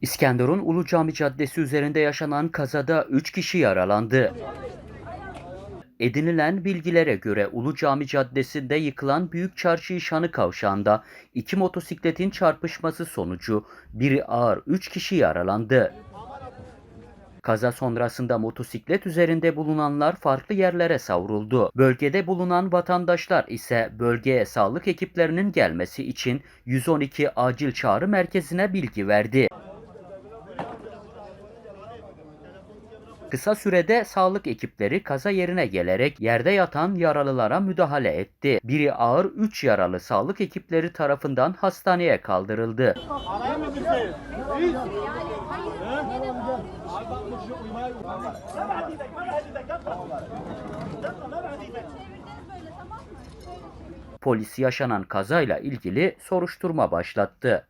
İskenderun Ulu Cami Caddesi üzerinde yaşanan kazada 3 kişi yaralandı. Edinilen bilgilere göre Ulu Cami Caddesi'nde yıkılan Büyük Çarşı İşhanı kavşağında iki motosikletin çarpışması sonucu biri ağır 3 kişi yaralandı. Kaza sonrasında motosiklet üzerinde bulunanlar farklı yerlere savruldu. Bölgede bulunan vatandaşlar ise bölgeye sağlık ekiplerinin gelmesi için 112 acil çağrı merkezine bilgi verdi. Kısa sürede sağlık ekipleri kaza yerine gelerek yerde yatan yaralılara müdahale etti. Biri ağır 3 yaralı sağlık ekipleri tarafından hastaneye kaldırıldı. Polis yaşanan kazayla ilgili soruşturma başlattı.